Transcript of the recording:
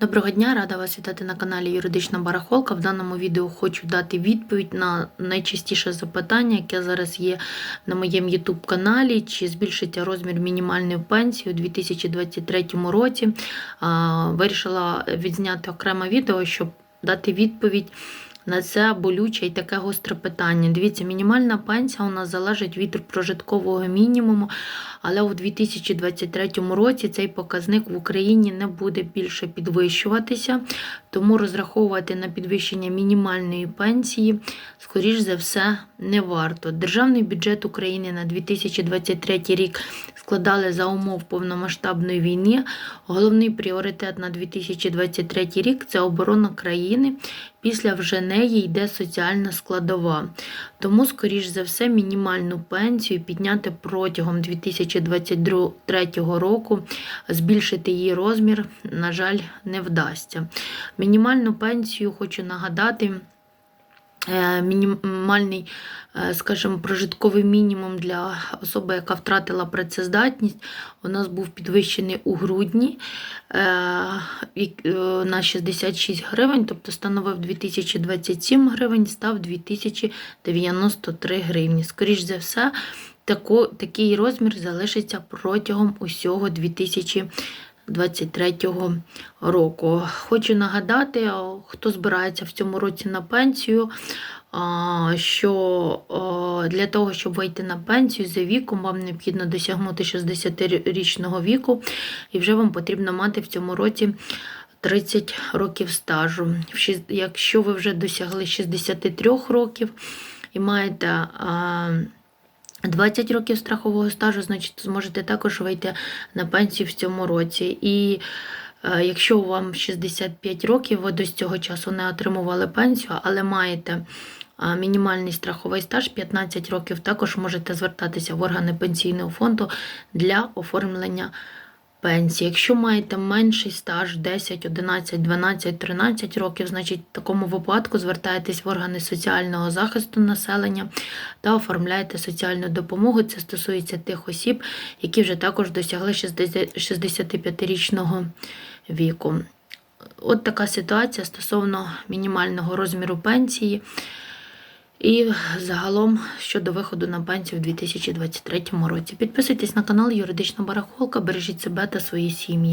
Доброго дня, рада вас вітати на каналі Юридична Барахолка. В даному відео хочу дати відповідь на найчастіше запитання, яке зараз є на моєму YouTube каналі, чи збільшиться розмір мінімальної пенсії у 2023 році. Вирішила відзняти окреме відео, щоб дати відповідь. На це болюче і таке гостре питання. Дивіться, мінімальна пенсія у нас залежить від прожиткового мінімуму, але у 2023 році цей показник в Україні не буде більше підвищуватися, тому розраховувати на підвищення мінімальної пенсії, скоріш за все, не варто. Державний бюджет України на 2023 рік складали за умов повномасштабної війни. Головний пріоритет на 2023 рік це оборона країни. Після вже неї йде соціальна складова. Тому, скоріш за все, мінімальну пенсію підняти протягом 2023 року, збільшити її розмір, на жаль, не вдасться. Мінімальну пенсію хочу нагадати. Е, Мінімальний, е, скажімо, прожитковий мінімум для особи, яка втратила працездатність, у нас був підвищений у грудні е, на 66 гривень, тобто становив 2027 гривень, став 2093 гривні. Скоріш за все, такий розмір залишиться протягом усього 2023 року. Хочу нагадати, хто збирається в цьому році на пенсію, що для того, щоб вийти на пенсію за віком, вам необхідно досягнути 60-річного віку, і вже вам потрібно мати в цьому році 30 років стажу. Якщо ви вже досягли 63 років і маєте 20 років страхового стажу, значить зможете також вийти на пенсію в цьому році. І е, якщо вам 65 років, ви до цього часу не отримували пенсію, але маєте а, мінімальний страховий стаж 15 років, також можете звертатися в органи пенсійного фонду для оформлення пенсії. Якщо маєте менший стаж 10, 11, 12, 13 років, значить в такому випадку звертаєтесь в органи соціального захисту населення та оформляєте соціальну допомогу. Це стосується тих осіб, які вже також досягли 60 65-річного віку. От така ситуація стосовно мінімального розміру пенсії. І загалом щодо виходу на пенсію в 2023 році. Підписуйтесь на канал Юридична Барахолка, бережіть себе та свої сім'ї.